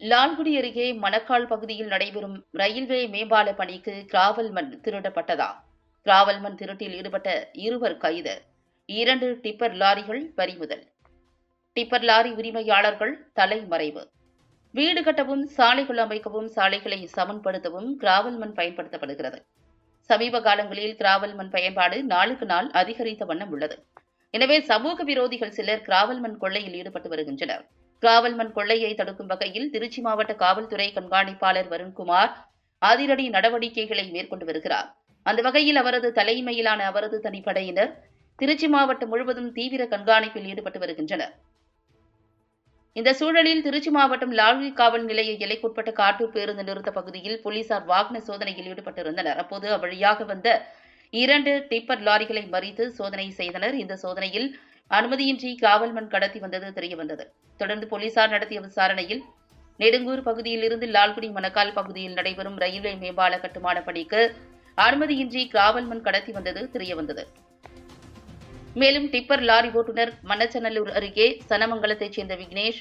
லால்குடி அருகே மணக்கால் பகுதியில் நடைபெறும் ரயில்வே மேம்பால பணிக்கு கிராவல் மண் திருடப்பட்டதா? கிராவல் மண் திருட்டில் ஈடுபட்ட இருவர் கைது. இரண்டு டிப்பர் லாரிகள் பறிமுதல். டிப்பர் லாரி உரிமையாளர்கள் தலைமறைவு. வீடு கட்டவும் சாலைகள் அமைக்கவும் சாலைகளை சமன்படுத்தவும் கிராவல் மண் பயன்படுத்தப்படுகிறது. சமீப காலங்களில் கிராவல் மண் பயன்பாடு நாளுக்கு நாள் அதிகரித்த வண்ணம் உள்ளது. எனவே சமூக விரோதிகள் சிலர் கிராவல் மண் கொள்ளையில் ஈடுபட்டு வருகின்றனர். காவல்மண் கொள்ளையை தடுக்கும் வகையில் திருச்சி மாவட்ட காவல்துறை கண்காணிப்பாளர் வருண்குமார் அதிரடி நடவடிக்கைகளை மேற்கொண்டு வருகிறார். அந்த வகையில் அவரது தலைமையிலான அவரது தனிப்படையினர் திருச்சி மாவட்டம் முழுவதும் தீவிர கண்காணிப்பில் ஈடுபட்டு வருகின்றனர். இந்த சூழலில் திருச்சி மாவட்டம் லால்குடி காவல் நிலைய எல்லைக்குட்பட்ட காட்டூர் பேருந்து நிறுத்த பகுதியில் போலீசார் வாகன சோதனையில் ஈடுபட்டிருந்தனர். அப்போது அவ்வழியாக வந்த இரண்டு டிப்பர் லாரிகளை மறித்து சோதனை செய்தனர். இந்த சோதனையில் அனுமதியின்றி காவல் மண் கடத்தி வந்தது தெரியவந்தது. தொடர்ந்து போலீசார் நடத்திய விசாரணையில் நெடுங்கூர் பகுதியில் இருந்து லால்குடி மணக்கால் பகுதியில் நடைபெறும் ரயில்வே மேம்பால கட்டுமான பணிக்கு அனுமதியின்றி காவல் மண் கடத்தி வந்தது தெரியவந்தது. மேலும் டிப்பர் லாரி ஓட்டுநர் மன்னச்சநல்லூர் அருகே சனமங்கலத்தைச் சேர்ந்த விக்னேஷ்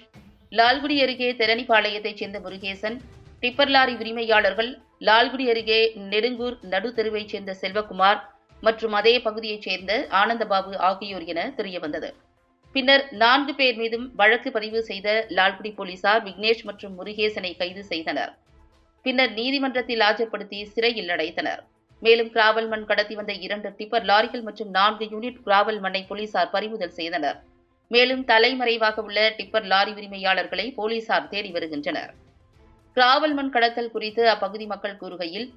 லால்குடி அருகே தெரணிப்பாளையத்தைச் சேர்ந்த முருகேசன் டிப்பர் லாரி உரிமையாளர்கள் லால்குடி அருகே நெடுங்கூர் நடுத்தெருவைச் சேர்ந்த செல்வகுமார் மற்றும் அதே பகுதியைச் சேர்ந்த ஆனந்தபாபு ஆகியோர் என தெரியவந்தது. பின்னர் நான்கு பேர் மீதும் வழக்கு பதிவு செய்த லால்குடி போலீசார் விக்னேஷ் மற்றும் முருகேசனை கைது செய்தனர். பின்னர் நீதிமன்றத்தில் ஆஜர்படுத்தி சிறையில் அடைத்தனர். மேலும் கிராவல் மண் கடத்தி வந்த இரண்டு டிப்பர் லாரிகள் மற்றும் நான்கு யூனிட் கிராவல் மண்ணை போலீசார் பறிமுதல் செய்தனர். மேலும் தலைமறைவாக உள்ள டிப்பர் லாரி உரிமையாளர்களை போலீசார் தேடி வருகின்றனர். கிராவல் மண் கடத்தல் குறித்து அப்பகுதி மக்கள் கூறுகையில்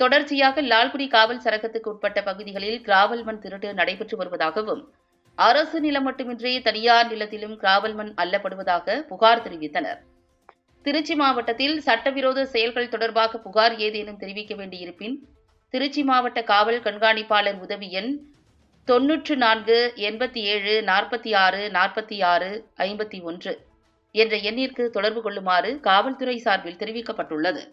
தொடர்ச்சியாக லால்குடி காவல் சரகத்துக்கு உட்பட்ட பகுதிகளில் கிராவல் மண் திருட்டு நடைபெற்று வருவதாகவும் அரசு நிலம் மட்டுமின்றி தனியார் நிலத்திலும் கிராவல் மண் அல்லப்படுவதாக புகார் தெரிவித்தனர். திருச்சி மாவட்டத்தில் சட்டவிரோத செயல்கள் தொடர்பாக புகார் ஏதேனும் தெரிவிக்க வேண்டியிருப்பின் திருச்சி மாவட்ட காவல் கண்காணிப்பாளர் உதவி எண் தொன்னூற்று நான்கு எண்பத்தி ஏழு நாற்பத்தி ஆறு நாற்பத்தி ஆறு ஐம்பத்தி ஒன்று என்ற எண்ணிற்கு தொடர்பு கொள்ளுமாறு காவல்துறை சார்பில் தெரிவிக்கப்பட்டுள்ளது.